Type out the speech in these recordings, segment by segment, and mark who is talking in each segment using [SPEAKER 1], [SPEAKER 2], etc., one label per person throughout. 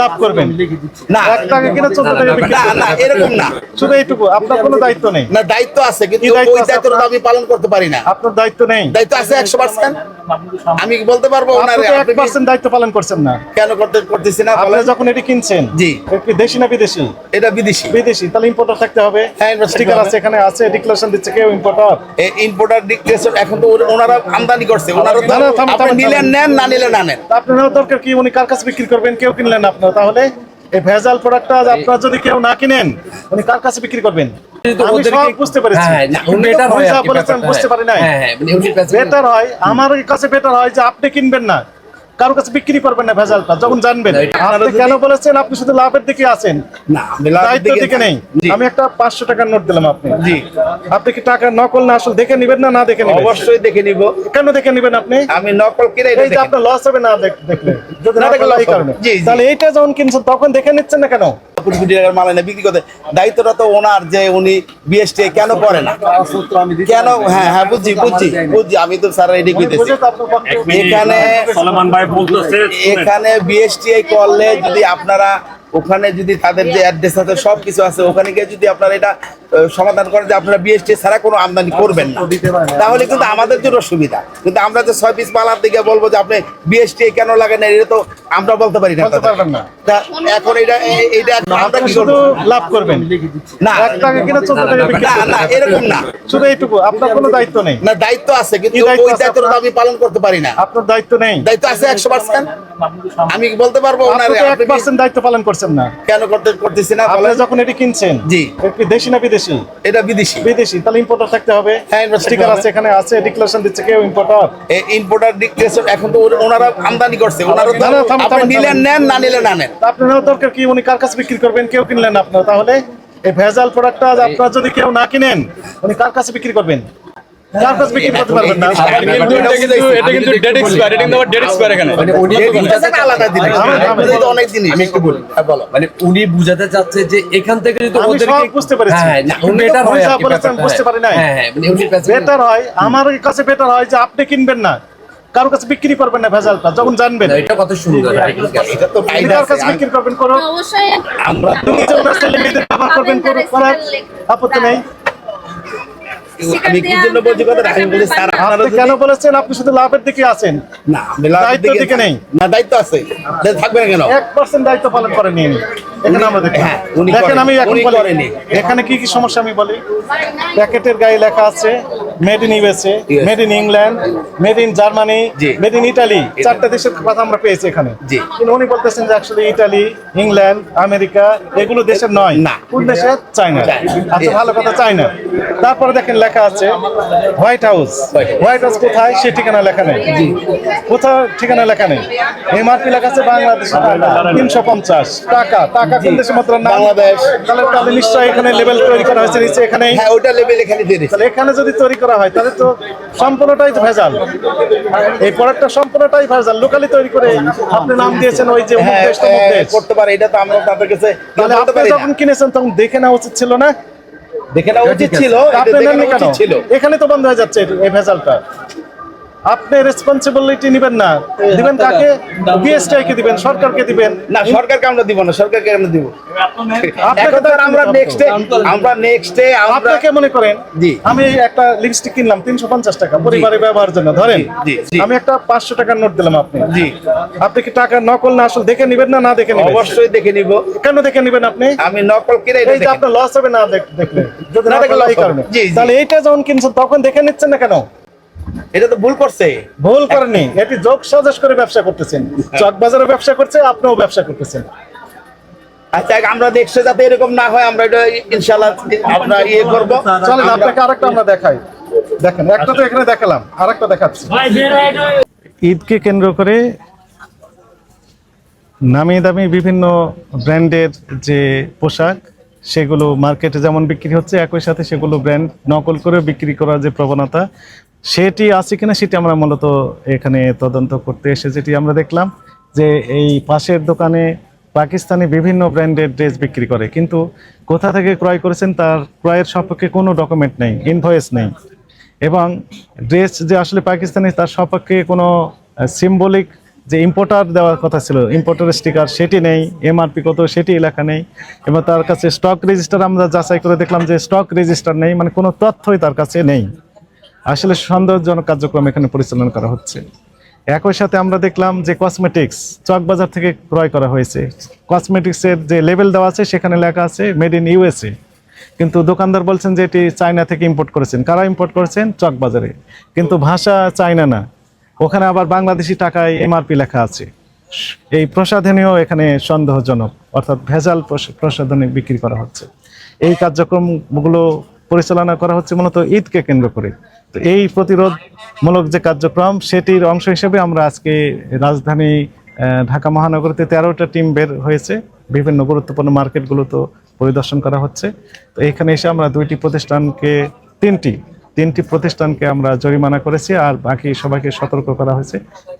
[SPEAKER 1] লাভ করবেন।
[SPEAKER 2] না।
[SPEAKER 1] এক টাকা কিনে চোদ্দ টাকা বিক্রি
[SPEAKER 2] না এরকম না।
[SPEAKER 1] শুধু এইটুকু আপনার কোনো দায়িত্ব নেই।
[SPEAKER 2] না দায়িত্ব আছে কিন্তু ওই দায়িত্বটা আমি পালন করতে পারি না।
[SPEAKER 1] আপনার দায়িত্ব নেই।
[SPEAKER 2] দায়িত্ব আছে একশো পার্সেন্ট আমি বলতে পারব ওনারে?
[SPEAKER 1] এক পার্সেন্ট দায়িত্ব পালন করছেন না।
[SPEAKER 2] কেন করতে করতেছি না?
[SPEAKER 1] আপনি যখন এটি কিনছেন
[SPEAKER 2] জি।
[SPEAKER 1] দেশি না বিদেশি?
[SPEAKER 2] এটা বিদেশি।
[SPEAKER 1] বিদেশি তাহলে ইম্পোর্টার থাকতে হবে।
[SPEAKER 2] হ্যাঁ,
[SPEAKER 1] স্টিকার আছে এখানে আছে ডিক্লারেশন দিচ্ছে কেউ ইম্পোর্টার
[SPEAKER 2] ইম্পোর্টার ডিক্টেশন এখন তো ওনারা আমদানি করছে। ওনারা তো আপনি নিলেন নেন না নিলে না নেন।
[SPEAKER 1] আপনার দরকার কি? উনি কার কাছে বিক্রি করবেন কেউ কিনলেন আপনারা। তাহলে এই ভেজাল প্রোডাক্টটা আপনারা যদি কেউ না কিনেন উনি কার কাছে বিক্রি করবেন?
[SPEAKER 3] হ্যাঁ, হয় হয়।
[SPEAKER 1] আমার কাছে বেটার হয় যে আপনি কিনবেন না। কারও কাছে বিক্রি করবেন না ভেজালটা যখন জানবেন। আপনি কেন বলেছেন আপনি শুধু লাভের দিকে আছেন?
[SPEAKER 2] না আমি দিকে-
[SPEAKER 1] দিকে নেই। আমি একটা পাঁচশো টাকার নোট দিলাম আপনি।
[SPEAKER 2] জি।
[SPEAKER 1] আপনি কি টাকা নকল না আসল দেখে নিবেন না না দেখে নেবেন?
[SPEAKER 2] অবশ্যই দেখে নিব।
[SPEAKER 1] কেন দেখে নিবেন আপনি?
[SPEAKER 2] আমি নকল কিনে
[SPEAKER 1] এই যে আপনার লস হবে না দেখ- দেখলে। যদি
[SPEAKER 2] না দেখলে।
[SPEAKER 1] কারণে। তাহলে এইটা যখন কিনছেন তখন দেখে নিচ্ছেন না কেন?
[SPEAKER 2] কোটি কোটি টাকার মাল এনে বিক্রি করতে। দায়িত্বটা তো ওনার যে উনি বিএসটি কেন করে না? কেন? হ্যাঁ হ্যাঁ বুঝছি বুঝছি বুঝছি। আমি তো স্যার
[SPEAKER 1] আপনার পক্ষে
[SPEAKER 2] এখানে এখানে বিএসটিআই করলে যদি আপনারা ওখানে যদি তাদের যে অ্যাড্রেস আছে সব কিছু আছে ওখানে গিয়ে যদি আপনারা এটা সমাধান করেন যে আপনারা বিএসটি ছাড়া কোনো আমদানি করবেন না। তাহলে কিন্তু আমাদের জন্য সুবিধা। কিন্তু আমরা যে ছয় পিস মাল আপনি গিয়ে বলব যে আপনি বিএসটি কেন লাগেন না এটা তো আমরা বলতে পারি না এখন এটা এ- এইটা আমরা কি করব?
[SPEAKER 1] লাভ করবেন।
[SPEAKER 2] না।
[SPEAKER 1] এক টাকা কিনে চোদ্দ টাকা বিক্রি
[SPEAKER 2] না না এরকম না।
[SPEAKER 1] শুধু এইটুকু আপনার কোনো দায়িত্ব নেই।
[SPEAKER 2] না দায়িত্ব আছে কিন্তু ওই দায়িত্বটা আমি পালন করতে পারি না।
[SPEAKER 1] আপনার দায়িত্ব নেই।
[SPEAKER 2] দায়িত্ব আছে একশো পার্সেন্ট আমি বলতে পারব
[SPEAKER 1] আপনি তো দায়িত্ব পালন করছেন না।
[SPEAKER 2] কেন করতে করতেছি না?
[SPEAKER 1] আপনি যখন এটি কিনছেন
[SPEAKER 2] জি।
[SPEAKER 1] এটা দেশি না বিদেশি?
[SPEAKER 2] এটা বিদেশি।
[SPEAKER 1] বিদেশি তাহলে ইম্পোর্টার থাকতে হবে।
[SPEAKER 2] হ্যাঁ,
[SPEAKER 1] স্টিকার আছে এখানে আছে ডিক্লারেশন দিচ্ছে কেউ ইম্পোর্টার
[SPEAKER 2] ইম্পোর্টার ডিক্টেশন এখন তো ওনারা আমদানি করছে। ওনারা আপনি নিলেন নেন না নিলে না নেন।
[SPEAKER 1] আপনার দরকার কি? উনি কার কাছে বিক্রি করবেন? কেউ কিনলেন আপনার। তাহলে এই ভেজাল প্রোডাক্টটা আপনার যদি কেউ না কিনেন উনি কার কাছে বিক্রি করবেন? কার বিক্রি করতে পারবেন না।
[SPEAKER 4] এটা কিন্তু এটা কিন্তু ডেট এক্সপায়ার এটা কিন্তু আবার ডেট এক্সপায়ার এখানে।
[SPEAKER 3] মানে উনি বুঝাতে-
[SPEAKER 2] আলাদা তো অনেক জিনিস।
[SPEAKER 3] আমি একটু বলি।
[SPEAKER 2] হ্যাঁ, বলো।
[SPEAKER 3] মানে উনি বুঝাতে চাচ্ছে যে এখান থেকে যদি ওদেরকে
[SPEAKER 1] বুঝতে পেরেছি।
[SPEAKER 3] হ্যাঁ, না,
[SPEAKER 1] উনি তো
[SPEAKER 3] হয় আর কি
[SPEAKER 1] বলেছেন,
[SPEAKER 3] ব্যাপারটা,
[SPEAKER 1] বুঝতে পারি নাই।
[SPEAKER 3] হ্যাঁ, হ্যাঁ, মানে উনি
[SPEAKER 1] বেটার হয় আমার কাছে বেটার হয় যে আপনি কিনবেন না। কারোর কাছে বিক্রি করবেন না ভেজালটা যখন জানবেন।
[SPEAKER 3] না, এটা কত সুন্দর এটা
[SPEAKER 2] তো
[SPEAKER 1] কার
[SPEAKER 2] আছে
[SPEAKER 1] কাছে বিক্রি করবেন করুন
[SPEAKER 5] অবশ্যই
[SPEAKER 2] আমরা তো
[SPEAKER 1] আপনি নিজে ওনার ব্যবহার করবেন করার আপত্তি নেই?
[SPEAKER 2] আমি কি জন্য বলছি কথা আমি বলি স্যার আপনারা
[SPEAKER 1] কেন বলেছেন? আপনি শুধু লাভের দিকে আছেন।
[SPEAKER 2] না আমি লাভের
[SPEAKER 1] দিকে নেই।
[SPEAKER 2] না দায়িত্ব আছে। থাকবে না কেন?
[SPEAKER 1] এক পার্সেন্ট দায়িত্ব পালন করেনি এখানে আমরা দেখি
[SPEAKER 2] উনি
[SPEAKER 1] দেখেন আমি এখন বলি এখানে কি কি সমস্যা আমি বলি? প্যাকেটের গায়ে লেখা আছে made in USA made in England made in Germany made in Italy চারটা দেশের কথা আমরা পেয়েছি এখানে। কিন্তু উনি বলতেছেন যে অ্যাকচুয়ালি ইটালি ইংল্যান্ড আমেরিকা এগুলো দেশের নয়।
[SPEAKER 2] না।
[SPEAKER 1] কোন দেশের? China
[SPEAKER 2] China.
[SPEAKER 1] আচ্ছা ভালো কথা চায়না তারপরে দেখেন লেখা আছে হোয়াইট হাউস। হোয়াইট হাউস কোথায়? সে ঠিকানা লেখা নেই। কোথাও ঠিকানা লেখা নেই। এমআরপি লেখা আছে বাংলাদেশের তিনশো পঞ্চাশ। টাকা। টাকা কোন দেশের মাত্র?
[SPEAKER 2] বাংলাদেশ।
[SPEAKER 1] তাহলে তাহলে নিশ্চয়ই এখানে লেভেল তৈরি করা হয়েছে। নিচে এখানে
[SPEAKER 2] হ্যাঁ ওটা লেভেল এখানে
[SPEAKER 1] তাহলে এখানে যদি তৈরি করা হয় তাহলে তো সম্পূর্ণটাই তো ভেজাল। এই প্রোডাক্টটা সম্পূর্ণটাই ভেজাল। লোকালি তৈরি করে আপনি নাম দিয়েছেন ওই যে
[SPEAKER 2] হ্যাঁ
[SPEAKER 1] দেশ
[SPEAKER 2] হ্যাঁ,
[SPEAKER 1] দেশ
[SPEAKER 2] করতে পারে। এটা তো আমরা তাদের কাছে
[SPEAKER 1] তাহলে আপনি যখন কিনেছেন তখন দেখে নেওয়া উচিত ছিল না?
[SPEAKER 2] দেখে নেওয়া উচিত ছিল
[SPEAKER 1] এখানে তো বন্ধ হয়ে যাচ্ছে এই- এই ভেজালটা। আপনি রেসপন্সিবিলিটি নেবেন না। দিবেন কাকে? বিএসটিআই কে দিবেন সরকারকে দিবেন।
[SPEAKER 2] না সরকারকে আমরা দিব না সরকারকে আমরা দিব। আমরা নেক্সট ডে আমরা নেক্সট ডে আমরা
[SPEAKER 1] আপনাকে মনে করেন। আমি একটা লিপস্টিক কিনলাম তিনশো পঞ্চাশ টাকা পরিবারের ব্যবহারের জন্য ধরেন। আমি একটা পাঁচশো টাকার নোট দিলাম আপনি।
[SPEAKER 2] জি।
[SPEAKER 1] আপনি কি টাকা নকল না আসল দেখে নেবেন না না দেখে নিবেন?
[SPEAKER 2] অবশ্যই দেখে নিব।
[SPEAKER 1] কেন দেখে নিবেন আপনি?
[SPEAKER 2] আমি নকল কিনে
[SPEAKER 1] এই যে আপনার লস হবে না দেখ- দেখলে। যদি
[SPEAKER 2] না দেখলে
[SPEAKER 1] কারণে।
[SPEAKER 2] হবে। জি।
[SPEAKER 1] তাহলে এইটা যখন কিনছেন তখন দেখে নিচ্ছেন না কেন?
[SPEAKER 2] এটা তো ভুল করছে।
[SPEAKER 1] ভুল করেনি। এটি যোগ সাজস করে ব্যবসা করতেছেন। চক বাজারে ব্যবসা করছে আপনিও ব্যবসা করতেছেন।
[SPEAKER 2] আচ্ছা আমরা দেখছি যাতে এরকম না হয় আমরা এটা ইনশাআল্লাহ আমরা ইয়ে করব।
[SPEAKER 1] চলেন আপনাকে আরেকটা আমরা দেখাই। দেখেন একটা তো এখানে দেখালাম আরেকটা দেখাচ্ছি। ঈদকে কেন্দ্র করে নামি দামি বিভিন্ন ব্র্যান্ডের যে পোশাক সেগুলো মার্কেটে যেমন বিক্রি হচ্ছে একই সাথে সেগুলো ব্র্যান্ড নকল করে বিক্রি করার যে প্রবণতা সেটি আছে কিনা সেটি আমরা মূলত এখানে তদন্ত করতে এসে যেটি আমরা দেখলাম যে এই পাশের দোকানে পাকিস্তানি বিভিন্ন ব্র্যান্ডের ড্রেস বিক্রি করে। কিন্তু কোথা থেকে ক্রয় করেছেন তার ক্রয়ের সপক্ষে কোনো ডকুমেন্ট নেই ইনভয়েস নেই। এবং ড্রেস যে আসলে পাকিস্তানি তার সপক্ষে কোনো সিম্বলিক যে ইম্পোর্টার দেওয়ার কথা ছিল ইম্পোর্টার স্টিকার সেটি নেই এমআরপি কত সেটি এলাকা নেই। এবং তার কাছে স্টক রেজিস্টার আমরা যাচাই করে দেখলাম যে স্টক রেজিস্টার নেই মানে কোনো তথ্যই তার কাছে নেই। আসলে সন্দেহজনক কার্যক্রম এখানে পরিচালনা করা হচ্ছে। একই সাথে আমরা দেখলাম যে কসমেটিক্স চকবাজার থেকে ক্রয় করা হয়েছে। কসমেটিক্সের যে লেভেল দেওয়া আছে, সেখানে লেখা আছে মেড ইন ইউএসএ কিন্তু দোকানদার বলছেন যে এটি চায়না থেকে ইম্পোর্ট করেছেন। কারা ইম্পোর্ট করেছেন? চকবাজারে কিন্তু ভাষা চায়না না। ওখানে আবার বাংলাদেশি টাকায় এমআরপি লেখা আছে। এই প্রসাধনীও এখানে সন্দেহজনক, অর্থাৎ ভেজাল প্রস- প্রসাধনী বিক্রি করা হচ্ছে। এই কার্যক্রমগুলো পরিচালনা করা হচ্ছে মূলত ঈদকে কেন্দ্র করে। তো এই প্রতিরোধমূলক যে কার্যক্রম, সেটির অংশ হিসেবে আমরা আজকে রাজধানী ঢাকা মহানগরীতে তেরোটা টিম বের হয়েছে। বিভিন্ন গুরুত্বপূর্ণ মার্কেটগুলো তো পরিদর্শন করা হচ্ছে। তো এখানে এসে আমরা দুইটি প্রতিষ্ঠানকে, তিনটি তিনটি প্রতিষ্ঠানকে আমরা জরিমানা করেছি আর বাকি সবাইকে সতর্ক করা হয়েছে।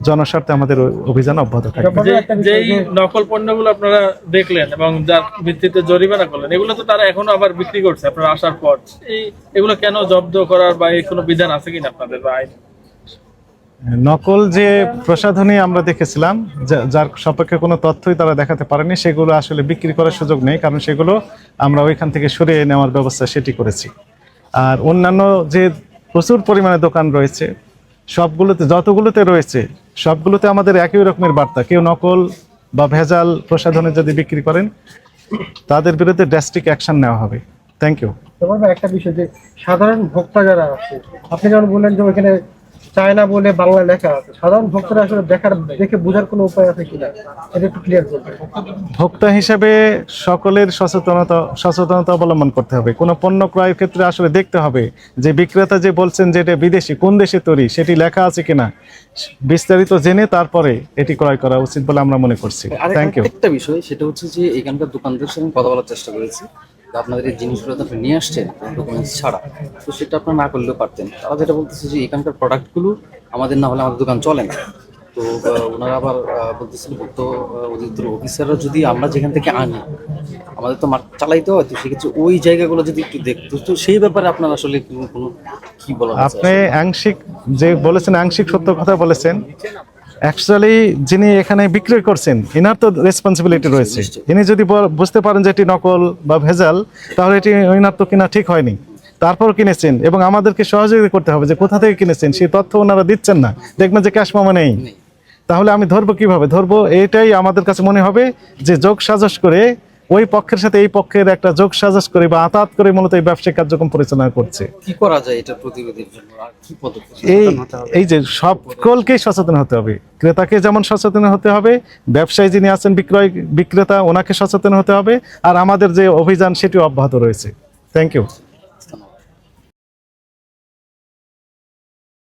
[SPEAKER 1] জনস্বার্থে আমাদের অভিযান অব্যাহত থাকবে।
[SPEAKER 5] যেই নকল পণ্যগুলো আপনারা দেখলেন এবং যার ভিত্তিতে জরিমানা করলেন এগুলো তো তারা এখনও আবার বিক্রি করছে আপনারা আসার পর। এই এগুলো কেন জব্দ করার বা এই কোনো বিধান আছে কিনা আপনাদের বা আইন?
[SPEAKER 1] নকল যে প্রসাধনী আমরা দেখেছিলাম যার সপক্ষে কোনো তথ্যই তারা দেখাতে পারেনি সেগুলো আসলে বিক্রি করার সুযোগ নেই কারণ সেগুলো আমরা ওইখান থেকে সরিয়ে নেওয়ার ব্যবস্থা সেটি করেছি। আর অন্যান্য যে প্রচুর পরিমাণে দোকান রয়েছে, সবগুলোতে, যতগুলোতে রয়েছে, সবগুলোতে আমাদের একই রকমের বার্তা। কেউ নকল বা ভেজাল প্রসাধনে যদি বিক্রি করেন, তাদের বিরুদ্ধে ড্যাস্টিক অ্যাকশন নেওয়া হবে। থ্যাংক ইউ
[SPEAKER 6] একটা বিষয় যে সাধারণ ভোক্তা যারা আছে, আপনি যেমন বললেন যে ওইখানে চায়না বলে বাংলা লেখা আছে। সাধারণ ভক্তরা আসলে দেখার দেখে বোঝার কোনো উপায় আছে কিনা এটা একটু ক্লিয়ার করবেন
[SPEAKER 1] ভোক্তা হিসেবে সকলের সচেতনতা সচেতনতা অবলম্বন করতে হবে। কোনো পণ্য ক্রয়ের ক্ষেত্রে আসলে দেখতে হবে যে বিক্রেতা যে বলছেন যে এটা বিদেশি কোন দেশে তৈরি সেটি লেখা আছে কিনা বিস্তারিত জেনে তারপরে এটি ক্রয় করা উচিত বলে আমরা মনে করছি। থ্যাংক ইউ
[SPEAKER 7] একটা বিষয় সেটা হচ্ছে যে এখানকার দোকানদারের সঙ্গে কথা বলার চেষ্টা করেছি। আপনাদের এই জিনিসগুলো তো আপনি নিয়ে আসছেন ডকুমেন্টস ছাড়া তো সেটা আপনারা না করলেও পারতেন। তারা যেটা বলতেছে যে এখানকার প্রোডাক্টগুলো আমাদের না হলে আমাদের দোকান চলে না। তো ওনারা আবার আহ, বলতেছিল ভুক্ত অধিদপ্তর অফিসাররা যদি আমরা যেখান থেকে আনি আমাদের তো মার্কেট চালাইতে হয়। তো সেক্ষেত্রে ওই জায়গাগুলো যদি একটু দেখতো তো সেই ব্যাপারে আপনার আসলে কোনো কি বলা
[SPEAKER 1] আপনি আংশিক যে বলেছেন আংশিক সত্য কথা বলেছেন। অ্যাকচুয়ালি যিনি এখানে বিক্রয় করছেন এনার তো রেসপন্সিবিলিটি রয়েছে। তিনি যদি বুঝতে পারেন যে এটি নকল বা ভেজাল, তাহলে এটি ওনার তো কেনা ঠিক হয়নি। তারপর কিনেছেন এবং আমাদেরকে সহযোগিতা করতে হবে যে কোথা থেকে কিনেছেন, সেই তথ্য ওনারা দিচ্ছেন না। দেখবেন যে ক্যাশ মামা নেই। তাহলে আমি ধরবো কীভাবে? ধরবো, এটাই আমাদের কাছে মনে হবে যে যোগ সাজস করে ওই পক্ষের সাথে এই পক্ষের একটা যোগ সাজাস করে বা আতাত করে মূলত এই ব্যবসায়িক কার্যক্রম পরিচালনা করছে।
[SPEAKER 7] কি করা যায় এটা প্রতিরোধের জন্য? আর কি পদক্ষেপ
[SPEAKER 1] এই এই যে সকলকেই সচেতন হতে হবে। ক্রেতাকে যেমন সচেতন হতে হবে ব্যবসায়ী যিনি আছেন বিক্রয় বিক্রেতা ওনাকে সচেতন হতে হবে আর আমাদের যে অভিযান সেটিও অব্যাহত রয়েছে। Thank you